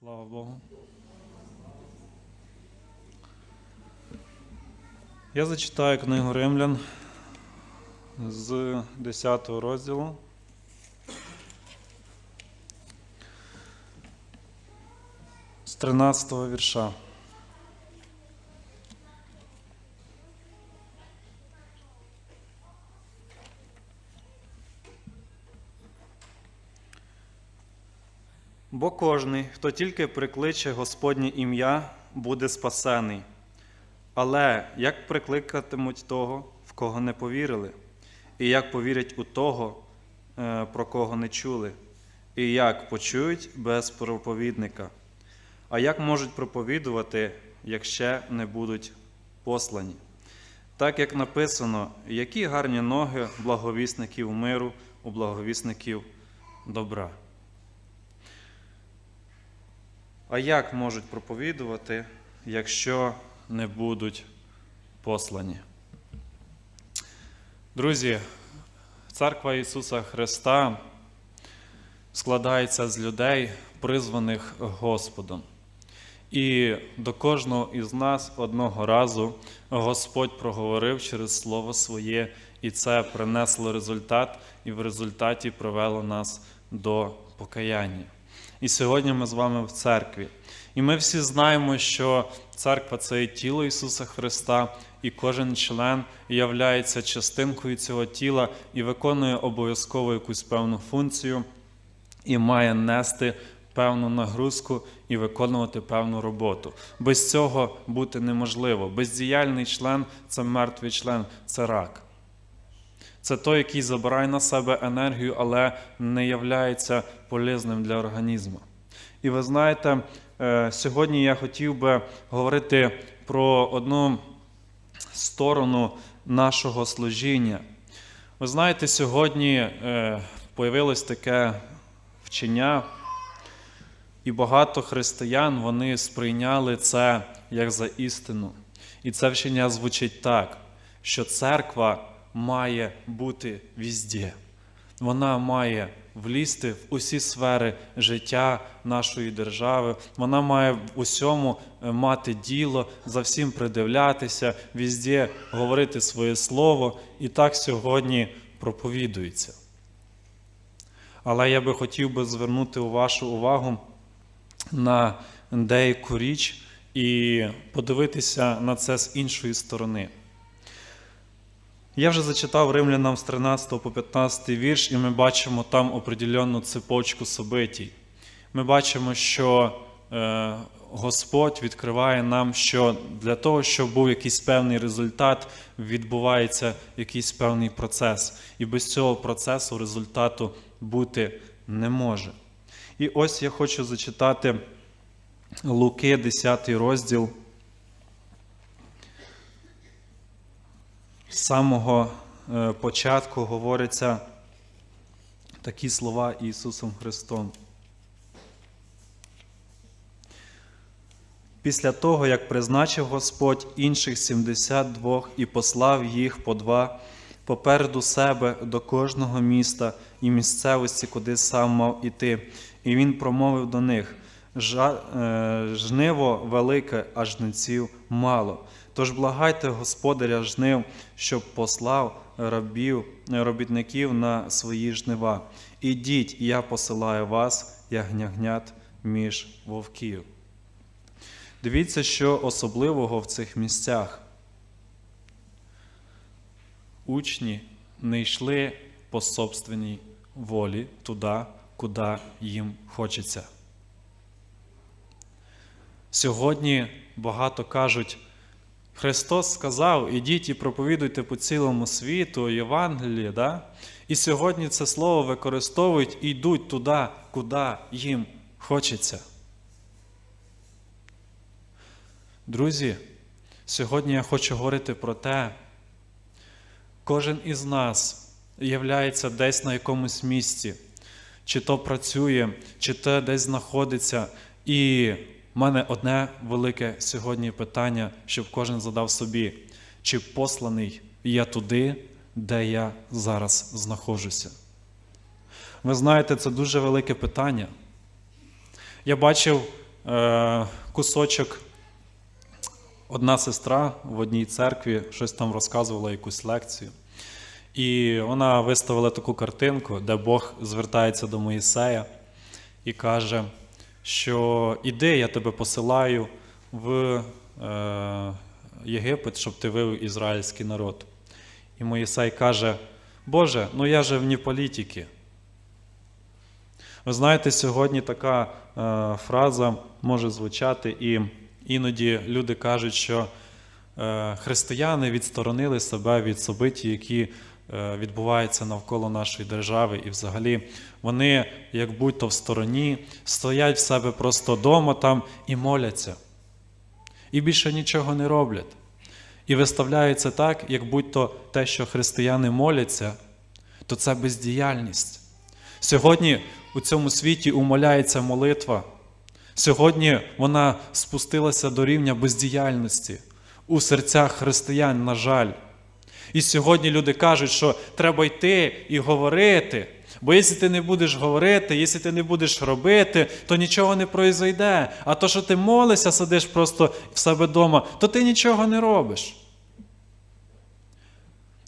Слава Богу. Я зачитаю книгу Римлян з 10 розділу. З 13 вірша. Бо кожний, хто тільки прикличе Господнє ім'я, буде спасений. Але як прикликатимуть того, в кого не повірили, і як повірять у того, е, про кого не чули, і як почують без проповідника? А як можуть проповідувати, як ще не будуть послані? Так як написано, які гарні ноги благовісників миру у благовісників добра. А як можуть проповідувати, якщо не будуть послані? Друзі, церква Ісуса Христа складається з людей, призваних Господом. І до кожного із нас одного разу Господь проговорив через Слово Своє, і це принесло результат, і в результаті привело нас до покаяння. І сьогодні ми з вами в церкві. І ми всі знаємо, що церква це є тіло Ісуса Христа, і кожен член являється частинкою цього тіла і виконує обов'язково якусь певну функцію, і має нести певну нагрузку і виконувати певну роботу. Без цього бути неможливо. Бездіяльний член це мертвий член, це рак. Це той, який забирає на себе енергію, але не являється полезним для організму. І ви знаєте, е, сьогодні я хотів би говорити про одну сторону нашого служіння. Ви знаєте, сьогодні е, появилось таке вчення, і багато християн вони сприйняли це як за істину. І це вчення звучить так, що церква має бути візде. Вона має влізти в усі сфери життя нашої держави. Вона має в усьому е, мати діло, за всім придивлятися, візде говорити своє слово. І так сьогодні проповідується. Але я би хотів би звернути вашу увагу на деяку річ і подивитися на це з іншої сторони. Я вже зачитав римлянам з 13 по 15 вірш, і ми бачимо там определенну цепочку собитій. Ми бачимо, що е, Господь відкриває нам, що для того, щоб був якийсь певний результат, відбувається якийсь певний процес. І без цього процесу результату бути не може. І ось я хочу зачитати Луки, 10 розділ. З самого е, початку говориться такі слова Ісусом Христом. Після того, як призначив Господь інших 72 і послав їх по два попереду себе до кожного міста і місцевості, куди сам мав іти, і він промовив до них: «Жа- е, жниво велике, а жнеців мало. Тож благайте Господаря жнив, щоб послав рабів, робітників на свої жнива. Ідіть, я посилаю вас, як гнягнят між вовків. Дивіться, що особливого в цих місцях. Учні не йшли по собственній волі туди, куди їм хочеться. Сьогодні багато кажуть, Христос сказав, ідіть і проповідуйте по цілому світу Євангеліє, да? і сьогодні це слово використовують і йдуть туди, куди їм хочеться. Друзі, сьогодні я хочу говорити про те, кожен із нас являється десь на якомусь місці, чи то працює, чи то десь знаходиться. І в мене одне велике сьогодні питання, щоб кожен задав собі, чи посланий я туди, де я зараз знаходжуся. Ви знаєте, це дуже велике питання. Я бачив е, кусочок. Одна сестра в одній церкві щось там розказувала якусь лекцію. І вона виставила таку картинку, де Бог звертається до Моїсея і каже, що іди, я тебе посилаю в е, Єгипет, щоб ти вивів ізраїльський народ. І Моїсей каже: Боже, ну я же вні політики. Ви знаєте, сьогодні така е, фраза може звучати, і іноді люди кажуть, що е, християни відсторонили себе від собиті, які е, відбуваються навколо нашої держави, і взагалі вони, як будь-то в стороні, стоять в себе просто вдома там і моляться. І більше нічого не роблять. І виставляється так, як будь-то те, що християни моляться, то це бездіяльність. Сьогодні у цьому світі умоляється молитва. Сьогодні вона спустилася до рівня бездіяльності у серцях християн, на жаль. І сьогодні люди кажуть, що треба йти і говорити. Бо якщо ти не будеш говорити, якщо ти не будеш робити, то нічого не пройде. А то, що ти молишся, сидиш просто в себе вдома, то ти нічого не робиш.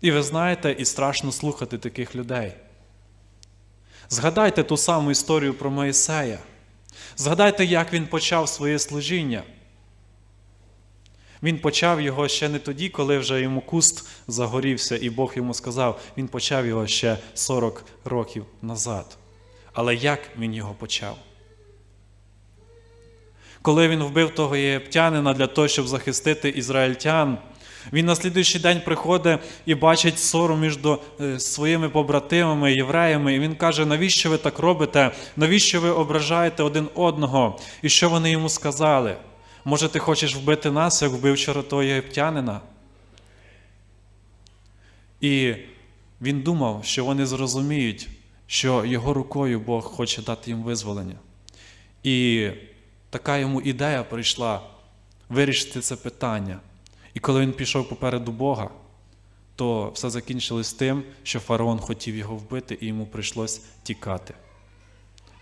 І ви знаєте, і страшно слухати таких людей. Згадайте ту саму історію про Моїсея. Згадайте, як він почав своє служіння. Він почав його ще не тоді, коли вже йому куст загорівся, і Бог йому сказав, він почав його ще 40 років назад. Але як він його почав? Коли він вбив того єгиптянина для того, щоб захистити ізраїльтян, він на слідуючий день приходить і бачить ссору між е, своїми побратимами, євреями, і він каже, навіщо ви так робите? Навіщо ви ображаєте один одного? І що вони йому сказали? Може, ти хочеш вбити нас, як вбив вчора того єгиптянина? І він думав, що вони зрозуміють, що його рукою Бог хоче дати їм визволення. І така йому ідея прийшла вирішити це питання. І коли він пішов попереду Бога, то все закінчилось тим, що фараон хотів його вбити, і йому прийшлось тікати.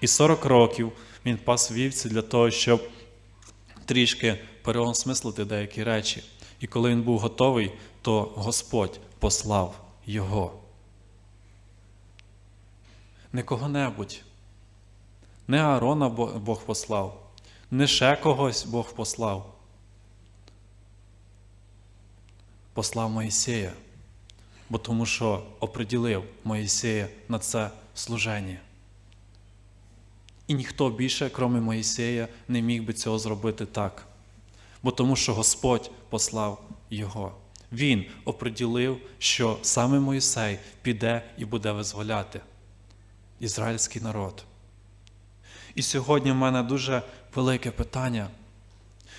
І 40 років він пас вівці для того, щоб трішки переосмислити деякі речі. І коли він був готовий, то Господь послав його. Не кого-небудь. Не Аарона Бог послав, не ще когось Бог послав. Послав Моїсея, бо тому що оприділив Моїсея на це служення. І ніхто більше, крім Моїсея, не міг би цього зробити так, бо тому що Господь послав його. Він оприділив, що саме Моїсей піде і буде визволяти ізраїльський народ. І сьогодні в мене дуже велике питання: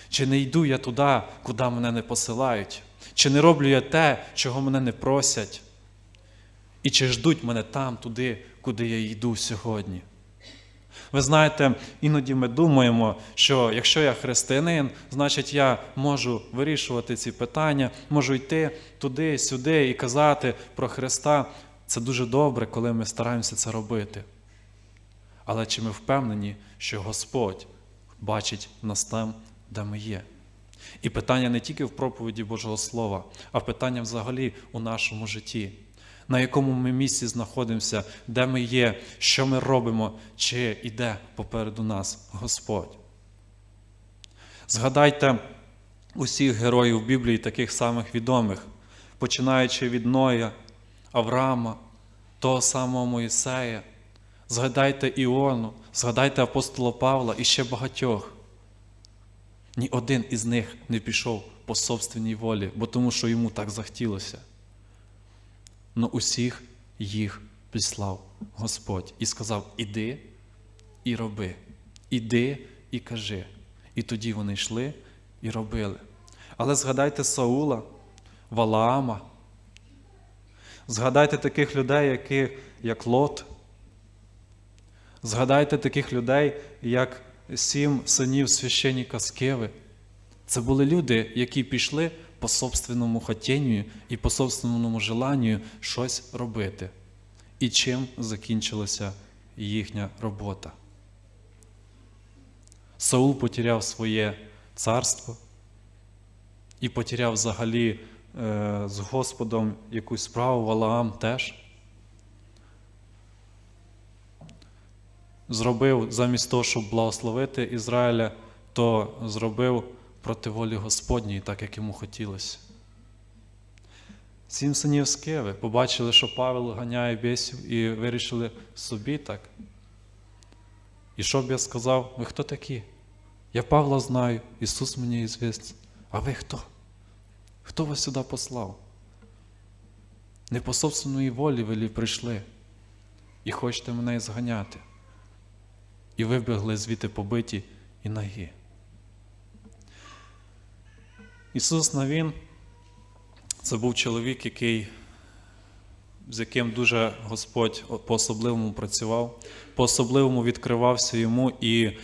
чи не йду я туди, куди мене не посилають, чи не роблю я те, чого мене не просять, і чи ждуть мене там, туди, куди я йду сьогодні? Ви знаєте, іноді ми думаємо, що якщо я християнин, значить я можу вирішувати ці питання, можу йти туди, сюди і казати про Христа. Це дуже добре, коли ми стараємося це робити. Але чи ми впевнені, що Господь бачить нас там, де ми є? І питання не тільки в проповіді Божого Слова, а питання взагалі у нашому житті на якому ми місці знаходимося, де ми є, що ми робимо, чи йде попереду нас Господь. Згадайте усіх героїв Біблії, таких самих відомих, починаючи від Ноя, Авраама, того самого Моїсея. Згадайте Іону, згадайте апостола Павла і ще багатьох. Ні один із них не пішов по собственній волі, бо тому що йому так захотілося но усіх їх післав Господь і сказав: Іди і роби, іди і кажи. І тоді вони йшли і робили. Але згадайте Саула, Валаама, згадайте таких людей, які, як Лот. Згадайте таких людей, як сім синів священника Скеви. Це були люди, які пішли по собственному хотінню і по собственному желанню щось робити. І чим закінчилася їхня робота. Саул потеряв своє царство і потеряв взагалі е, з Господом якусь справу, Валаам теж. Зробив замість того, щоб благословити Ізраїля, то зробив проти волі Господньої, так як йому хотілося. Сім синів Скеви побачили, що Павел ганяє бісів, і вирішили собі так. І що б я сказав, ви хто такі? Я Павла знаю, Ісус мені ізвість. А ви хто? Хто вас сюди послав? Не по собственної волі ви прийшли і хочете мене зганяти. І вибігли звідти побиті і нагі. Ісус Навін це був чоловік, який, з яким дуже Господь по-особливому працював, по-особливому відкривався йому, і е,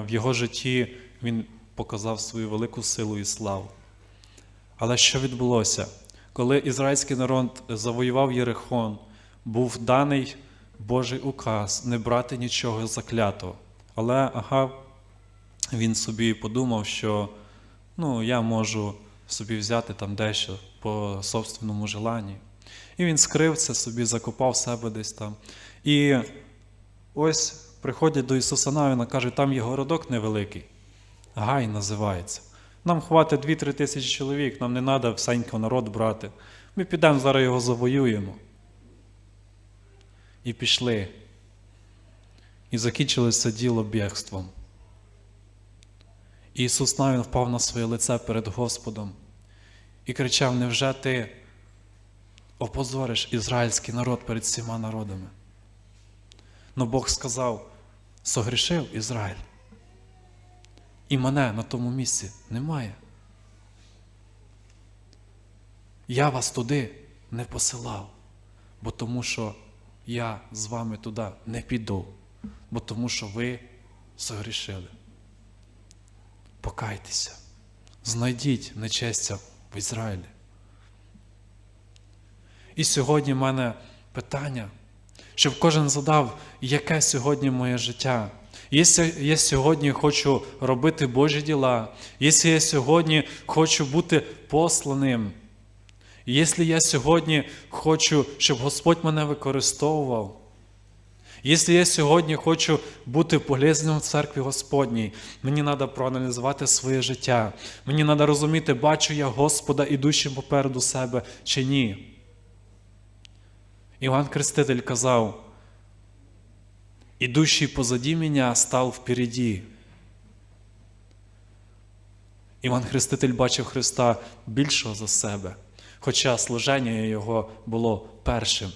в його житті він показав свою велику силу і славу. Але що відбулося? Коли ізраїльський народ завоював Єрихон, був даний Божий указ не брати нічого заклятого. Але Агав, він собі подумав, що ну, я можу собі взяти там дещо по собственному желанні. І він скрив це собі, закопав себе десь там. І ось приходять до Ісуса Навіна, каже, там є городок невеликий. Гай називається. Нам хватить 2-3 тисячі чоловік, нам не треба всенько народ брати. Ми підемо зараз його завоюємо. І пішли. І закінчилося діло бігством. Ісус Навін впав на своє лице перед Господом і кричав: Невже ти опозориш ізраїльський народ перед всіма народами? Но Бог сказав: согрішив Ізраїль. І мене на тому місці немає. Я вас туди не посилав, бо тому що я з вами туди не піду, бо тому що ви согрішили. Покайтеся, знайдіть нечестя в Ізраїлі. І сьогодні в мене питання, щоб кожен задав, яке сьогодні моє життя. Якщо я сьогодні хочу робити Божі діла, якщо я сьогодні хочу бути посланим, якщо я сьогодні хочу, щоб Господь мене використовував, якщо я сьогодні хочу бути полезним в церкві Господній, мені треба проаналізувати своє життя. Мені треба розуміти, бачу я Господа ідущим попереду себе чи ні. Іван Креститель казав, «Ідущий позаді мене став впереді. Іван Хреститель бачив Христа більшого за себе, хоча служення його було першим.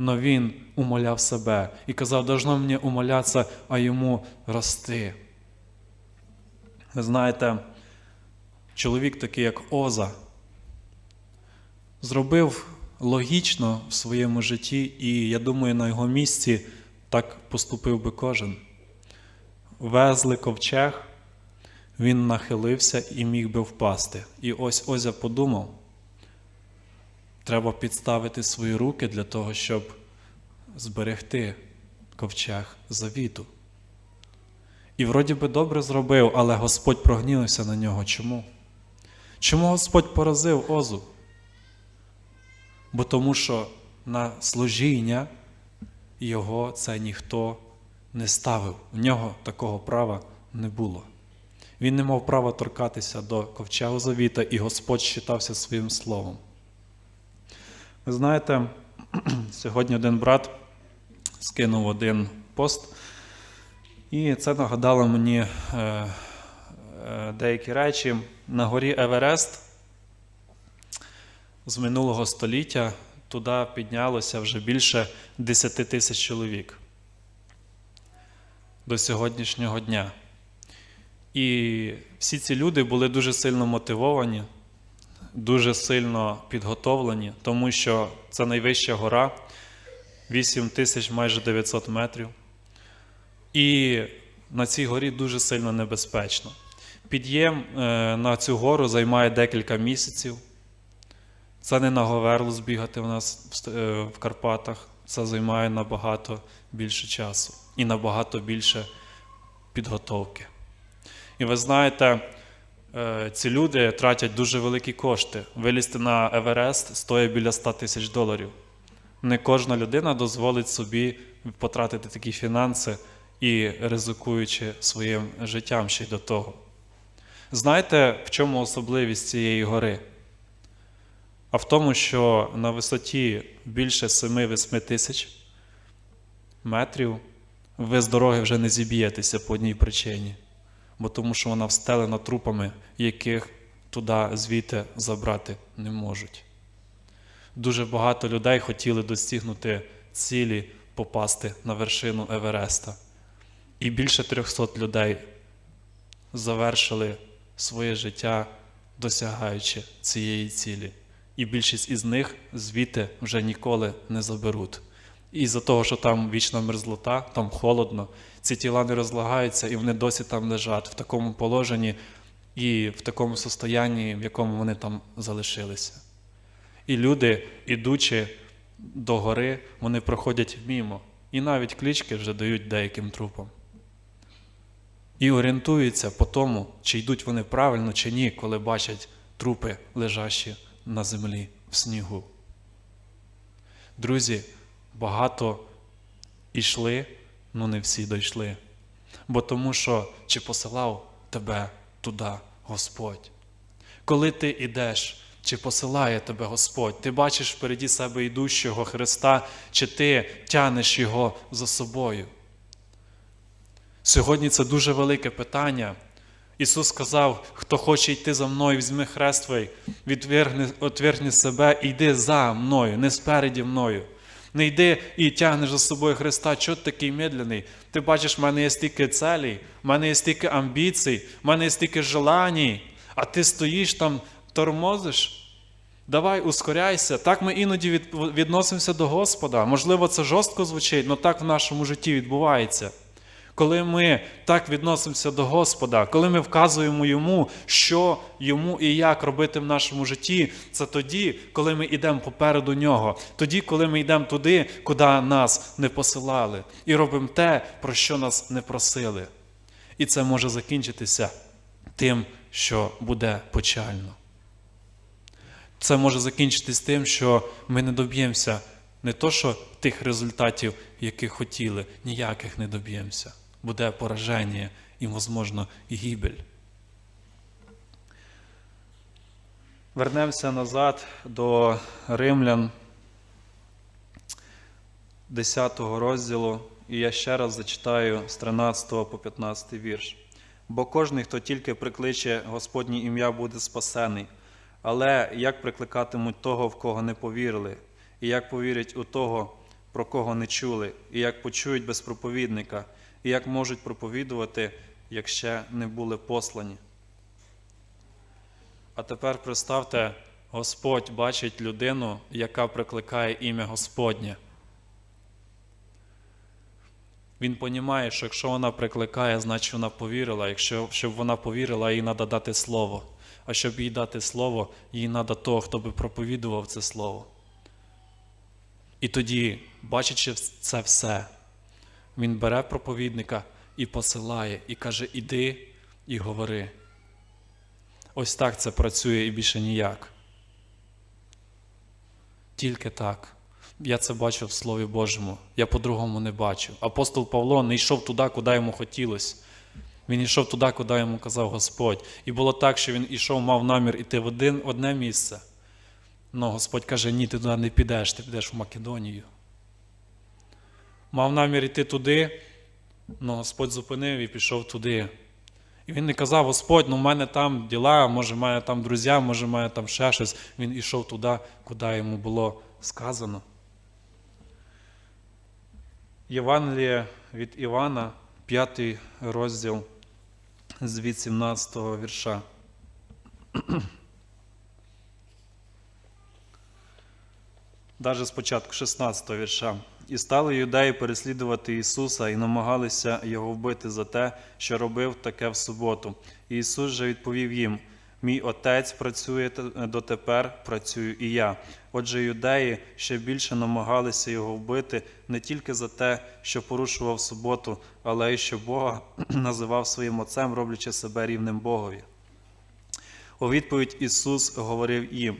Но він умоляв себе і казав, должно мені умолятися, а йому рости. Ви знаєте, чоловік такий, як Оза, зробив логічно в своєму житті, і я думаю, на його місці так поступив би кожен. Везли ковчег, він нахилився і міг би впасти. І ось Озя подумав, треба підставити свої руки для того, щоб зберегти ковчег завіту. І вроді би добре зробив, але Господь прогнівався на нього. Чому? Чому Господь поразив Озу? Бо тому що на служіння його це ніхто не ставив. В нього такого права не було. Він не мав права торкатися до ковчегу завіта, і Господь считався своїм словом. Знаєте, сьогодні один брат скинув один пост, і це нагадало мені е, е, деякі речі. На горі Еверест з минулого століття туди піднялося вже більше 10 тисяч чоловік до сьогоднішнього дня. І всі ці люди були дуже сильно мотивовані, дуже сильно підготовлені, тому що це найвища гора 8 тисяч майже 900 метрів. І на цій горі дуже сильно небезпечно. Під'єм е, на цю гору займає декілька місяців. Це не на Говерлу збігати в нас в, е, Карпатах. Це займає набагато більше часу і набагато більше підготовки. І ви знаєте, ці люди тратять дуже великі кошти. Вилізти на Еверест стоїть біля 100 тисяч доларів. Не кожна людина дозволить собі потратити такі фінанси і ризикуючи своїм життям ще й до того. Знаєте, в чому особливість цієї гори? А в тому, що на висоті більше 7-8 тисяч метрів ви з дороги вже не зіб'єтеся по одній причині, бо тому що вона встелена трупами, яких туди звідти забрати не можуть. Дуже багато людей хотіли достигнути цілі попасти на вершину Евереста. І більше 300 людей завершили своє життя, досягаючи цієї цілі. І більшість із них звідти вже ніколи не заберуть. І за того, що там вічна мерзлота, там холодно, ці тіла не розлагаються, і вони досі там лежать в такому положенні і в такому состоянні, в якому вони там залишилися. І люди, ідучи до гори, вони проходять мімо. І навіть клички вже дають деяким трупам. І орієнтуються по тому, чи йдуть вони правильно, чи ні, коли бачать трупи, лежащі на землі в снігу. Друзі, багато ішли, але не всі дійшли. Бо тому що чи посилав тебе туди Господь? Коли ти йдеш, чи посилає тебе Господь? Ти бачиш впереді себе йдущого Христа, чи ти тянеш Його за собою? Сьогодні це дуже велике питання. Ісус сказав, хто хоче йти за мною, візьми хрест твій, відвергни, себе і йди за мною, не спереді мною. Не йди і тягнеш за собою Христа, чого ти такий медлений? Ти бачиш, в мене є стільки целей, в мене є стільки амбіцій, в мене є стільки желаній, а ти стоїш там, тормозиш. Давай ускоряйся. Так ми іноді від, відносимося до Господа. Можливо, це жорстко звучить, але так в нашому житті відбувається. Коли ми так відносимося до Господа, коли ми вказуємо йому, що йому і як робити в нашому житті, це тоді, коли ми йдемо попереду нього, тоді, коли ми йдемо туди, куди нас не посилали, і робимо те, про що нас не просили. І це може закінчитися тим, що буде печально. Це може закінчитись тим, що ми не доб'ємося не то, що тих результатів, яких хотіли, ніяких не доб'ємося. Буде пораження і, можливо, і гибель. Вернемося назад до римлян 10 розділу, і я ще раз зачитаю з 13 по 15 вірш. Бо кожний, хто тільки прикличе Господнє ім'я, буде спасений. Але як прикликатимуть того, в кого не повірили, і як повірять у того, про кого не чули, і як почують без проповідника, і як можуть проповідувати, як ще не були послані. А тепер представте, Господь бачить людину, яка прикликає ім'я Господнє. Він розуміє, що якщо вона прикликає, значить вона повірила. Якщо щоб вона повірила, їй треба дати слово. А щоб їй дати слово, їй треба того, хто би проповідував це слово. І тоді, бачачи це все, він бере проповідника і посилає, і каже: Іди і говори. Ось так це працює і більше ніяк. Тільки так. Я це бачу в Слові Божому. Я по-другому не бачу. Апостол Павло не йшов туди, куди йому хотілося. Він йшов туди, куди йому казав Господь. І було так, що він ішов, мав намір іти в один, одне місце. Но Господь каже, ні, ти туди не підеш, ти підеш в Македонію. Мав намір йти туди, але Господь зупинив і пішов туди. І він не казав, Господь, ну в мене там діла, може, в мене там друзі, може, в мене там ще щось. Він ішов туди, куди йому було сказано. Євангеліє від Івана, 5 розділ з 18 вірша. Даже спочатку 16 вірша. І стали юдеї переслідувати Ісуса і намагалися його вбити за те, що робив таке в суботу. І Ісус же відповів їм: Мій отець працює дотепер, працюю і я. Отже, юдеї ще більше намагалися його вбити не тільки за те, що порушував суботу, але й що Бога називав своїм отцем, роблячи себе рівним Богові. У відповідь Ісус говорив їм: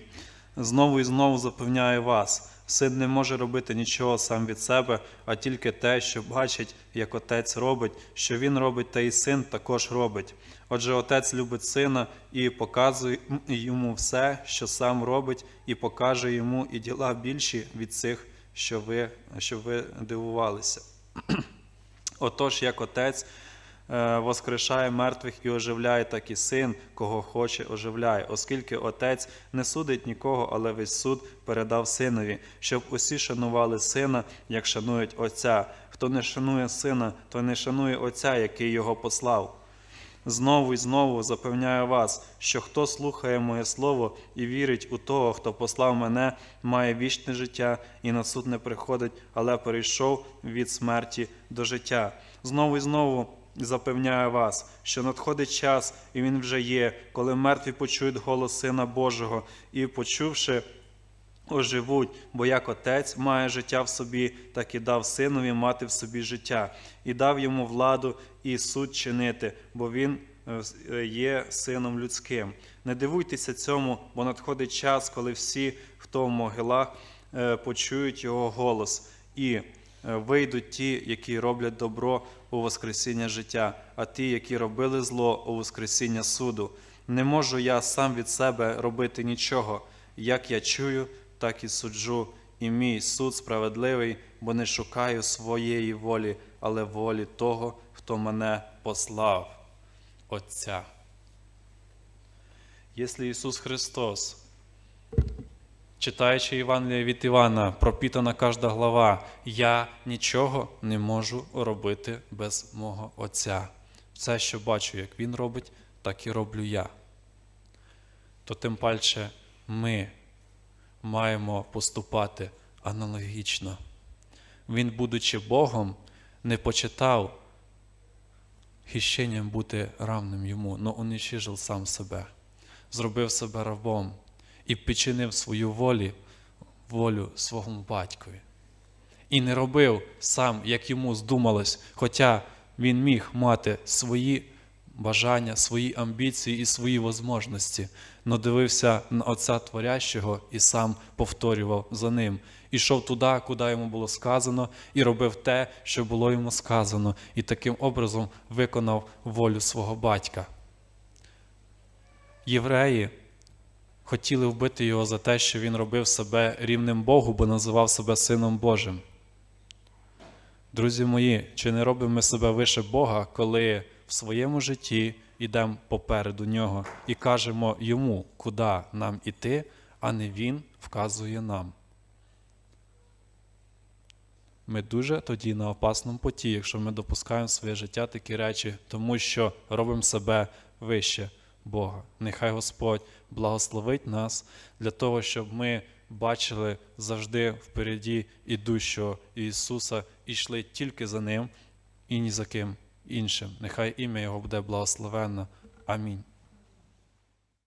знову і знову запевняю вас, син не може робити нічого сам від себе, а тільки те, що бачить, як отець робить, що він робить, та і син також робить. Отже, отець любить сина і показує йому все, що сам робить, і покаже йому і діла більші від цих, що ви, що ви дивувалися. Отож, як отець воскрешає мертвих і оживляє, так і син, кого хоче, оживляє, оскільки отець не судить нікого, але весь суд передав синові, щоб усі шанували сина, як шанують отця. Хто не шанує сина, той не шанує отця, який його послав. Знову і знову запевняю вас, що хто слухає моє слово і вірить у того, хто послав мене, має вічне життя і на суд не приходить, але перейшов від смерті до життя. Знову і знову запевняю вас, що надходить час, і він вже є, коли мертві почують голос Сина Божого і, почувши, оживуть, бо як отець має життя в собі, так і дав синові мати в собі життя, і дав йому владу і суд чинити, бо він е, є сином людським. Не дивуйтеся цьому, бо надходить час, коли всі, хто в могилах, е, почують його голос, і е, вийдуть ті, які роблять добро у Воскресіння життя, а ті, які робили зло у Воскресіння суду. Не можу я сам від себе робити нічого. Як я чую, так і суджу, і мій суд справедливий, бо не шукаю своєї волі, але волі того, хто мене послав, Отця. Якщо Ісус Христос, читаючи Євангеліє від Івана, пропітана кожна глава, я нічого не можу робити без мого Отця. Все, що бачу, як Він робить, так і роблю я. То тим паче ми маємо поступати аналогічно. Він, будучи Богом, не почитав хищенням бути равним йому, но уничижив сам себе, зробив себе рабом і підчинив свою волі, волю своєму батькові. І не робив сам, як йому здумалось, хоча він міг мати свої бажання, свої амбіції і свої возможності, но дивився на Отця Творящого і сам повторював за ним. Ішов туди, куди йому було сказано, і робив те, що було йому сказано, і таким образом виконав волю свого батька. Євреї хотіли вбити його за те, що він робив себе рівним Богу, бо називав себе Сином Божим. Друзі мої, чи не робимо ми себе вище Бога, коли в своєму житті йдемо попереду Нього і кажемо йому, куди нам іти, а не Він вказує нам? Ми дуже тоді на опасному поті, якщо ми допускаємо в своє життя такі речі, тому що робимо себе вище Бога. Нехай Господь благословить нас для того, щоб ми бачили завжди впереді ідущого Ісуса і йшли тільки за Ним і ні за ким іншим. Нехай ім'я Його буде благословенно. Амінь.